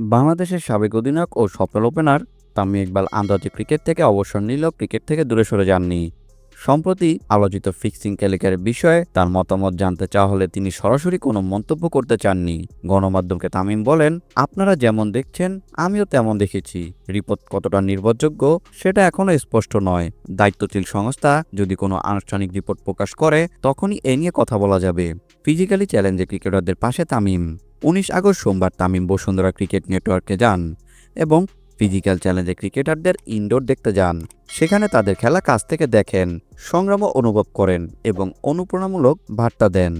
বাংলাদেশের সাবেক অধিনায়ক ও সফল ওপেনার তামিম ইকবাল আন্তর্জাতিক ক্রিকেট থেকে অবসর নিলেও ক্রিকেট থেকে দূরে সরে যাননি। সম্প্রতি আলোচিত ফিক্সিং কেলেকারের বিষয়ে তার মতামত জানতে চাওয়া হলে তিনি সরাসরি কোনো মন্তব্য করতে চাননি। গণমাধ্যমকে তামিম বলেন, আপনারা যেমন দেখছেন, আমিও তেমন দেখেছি। রিপোর্ট কতটা নির্ভরযোগ্য, সেটা এখনও স্পষ্ট নয়। দায়িত্বশীল সংস্থা যদি কোনো আনুষ্ঠানিক রিপোর্ট প্রকাশ করে, তখনই এ নিয়ে কথা বলা যাবে। ফিজিক্যালি চ্যালেঞ্জে ক্রিকেটারদের পাশে তামিম। উনিশ আগস্ট সোমবার তামিম বসুন্ধরা ক্রিকেট নেটওয়ার্কে যান এবং ফিজিক্যাল চ্যালেঞ্জে ক্রিকেটারদের ইনডোর দেখতে যান। সেখানে তাদের খেলা কাছ থেকে দেখেন, সংগ্রামও অনুভব করেন এবং অনুপ্রেরণামূলক বার্তা দেন।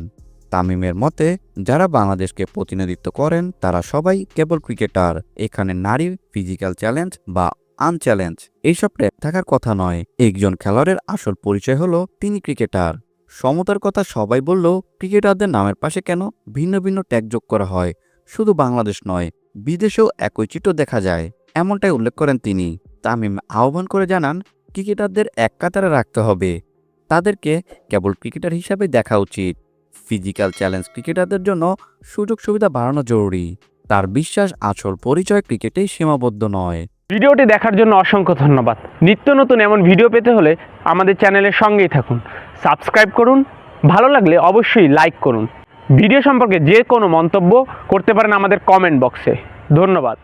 তামিমের মতে, যারা বাংলাদেশকে প্রতিনিধিত্ব করেন, তারা সবাই কেবল ক্রিকেটার এখানে নারী ফিজিক্যাল চ্যালেঞ্জ বা আনচ্যালেঞ্জ এইসব ট্যাগ থাকার কথা নয়। একজন খেলোয়াড়ের আসল পরিচয় হলো তিনি ক্রিকেটার সমতার কথা সবাই বললেও ক্রিকেটারদের নামের পাশে কেন ভিন্ন ভিন্ন ট্যাগ যোগ করা হয়? শুধু বাংলাদেশ নয়, বিদেশেও একই চিত্র দেখা যায়। এমনটাই উল্লেখ করেন তিনি। তামিম আহ্বান করে জানান, ক্রিকেটারদের এক কাতারে রাখতে হবে। তাদেরকে কেবল ক্রিকেটার হিসাবে দেখা উচিত। ফিজিক্যাল চ্যালেঞ্জ ক্রিকেটারদের জন্য সুযোগ সুবিধা বাড়ানো জরুরি। তার বিশ্বাস আসল পরিচয় ক্রিকেটেই সীমাবদ্ধ নয়। ভিডিওটি দেখার জন্য অসংখ্য ধন্যবাদ। নিত্য নতুন এমন ভিডিও পেতে হলে আমাদের চ্যানেলের সঙ্গেই থাকুন। সাবস্ক্রাইব করুন। ভালো লাগলে অবশ্যই লাইক করুন। ভিডিও সম্পর্কে যে কোনো মন্তব্য করতে পারেন আমাদের কমেন্ট বক্সে। ধন্যবাদ।